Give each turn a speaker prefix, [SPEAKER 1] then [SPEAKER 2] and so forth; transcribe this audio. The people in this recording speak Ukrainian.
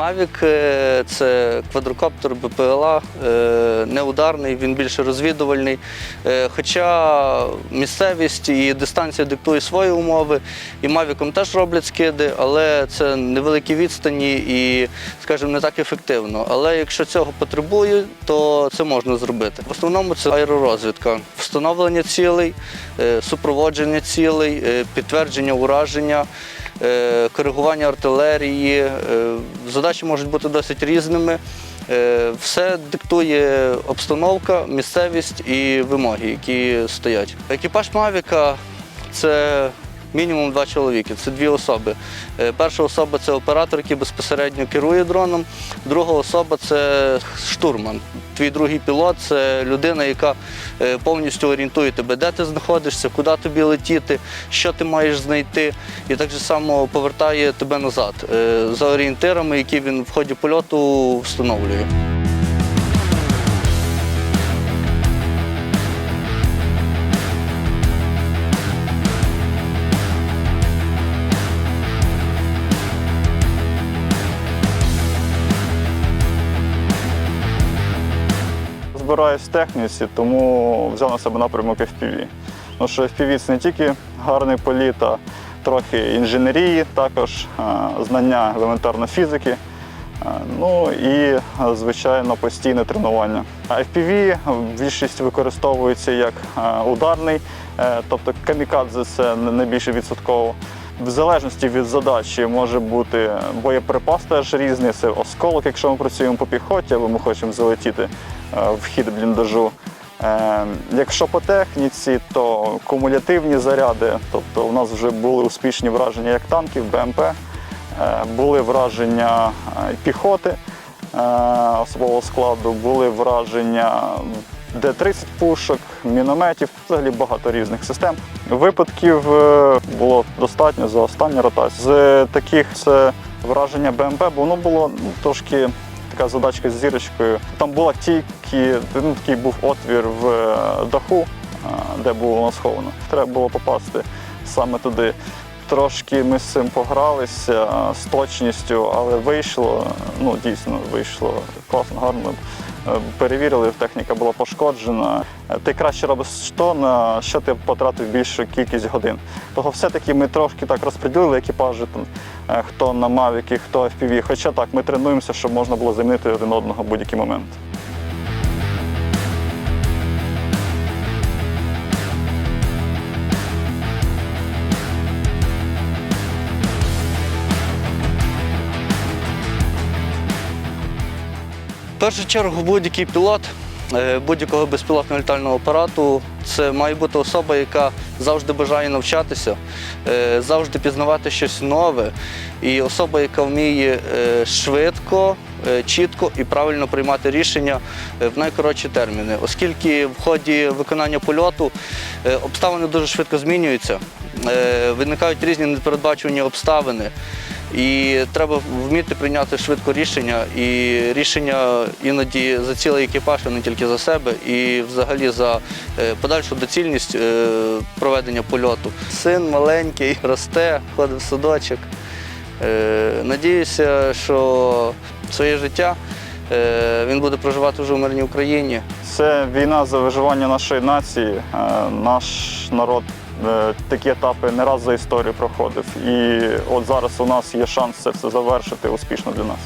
[SPEAKER 1] Мавік е, це квадрокоптер БПЛА, е, неударний, він більше розвідувальний. Е, Хоча місцевість і дистанція диктує свої умови, і Мавіком теж роблять скиди, але це невеликі відстані і, скажімо, не так ефективно. Але якщо цього потребує, то це можна зробити. В основному це аеророзвідка, встановлення цілей, супроводження цілей, підтвердження ураження. Е, Коригування артилерії. Е, Задачі можуть бути досить різними. Е, Все диктує обстановка, місцевість і вимоги, які стоять. Екіпаж Мавіка це мінімум два чоловіки, це дві особи. Е, Перша особа це оператор, який безпосередньо керує дроном. Друга особа це штурман. Твій другий пілот це людина, яка е, повністю орієнтує тебе, де ти знаходишся, куди тобі летіти, що ти маєш знайти, і так само повертає тебе назад е, за орієнтирами, які він в ході польоту встановлює.
[SPEAKER 2] Збираюсь в техніці, тому взяв на себе напрямок FPV. Тому що FPV це не тільки гарний політ, а трохи інженерії, також е, знання елементарно фізики. е, Ну і, е, звичайно, постійне тренування. FPV більшість використовується як ударний, тобто камікадзе це найбільше відсотково. В залежності від задачі може бути боєприпас теж різний, це осколок, якщо ми працюємо по піхоті, або ми хочемо залетіти е, в хід бліндажу. Е, Якщо по техніці, то кумулятивні заряди, тобто у нас вже були успішні враження як танків, БМП, е, були враження піхоти особового складу, були враження Д-30 пушок, мінометів, взагалі багато різних систем. Випадків було достатньо за останню ротацію. З таких це враження БМП, бо воно було трошки така задачка з зірочкою. Там була тільки ну, такий був отвір в е, даху, е, де було сховано. Треба було попасти саме туди. Трошки ми з цим погралися е, з точністю, але вийшло, ну дійсно вийшло класно, гарно. Перевірили, техніка була пошкоджена. Ти краще робиш що, на що ти потратив більшу кількість годин. Того все-таки ми трошки так розподілили екіпажі, там, хто на Mavic, хто FPV. Хоча так, ми тренуємося, щоб можна було замінити один одного в будь-який момент.
[SPEAKER 1] Першу чергу будь-який пілот е, будь-якого безпілотного літального апарату це має бути особа, яка завжди бажає навчатися, е, завжди пізнавати щось нове, і особа, яка вміє е, швидко, чітко і правильно приймати рішення в найкоротші терміни, оскільки в ході виконання польоту обставини дуже швидко змінюються, виникають різні непередбачувані обставини. І треба вміти прийняти швидко рішення. І рішення іноді за цілий екіпаж, а не тільки за себе, і взагалі за е, подальшу доцільність е, проведення польоту. Син маленький, росте, ходить в садочок. Е, Надіюся, що своє життя він буде проживати вже в мирній Україні.
[SPEAKER 2] Це війна за виживання нашої нації. Наш народ такі етапи не раз за історію проходив. І от зараз у нас є шанс це все завершити успішно для нас.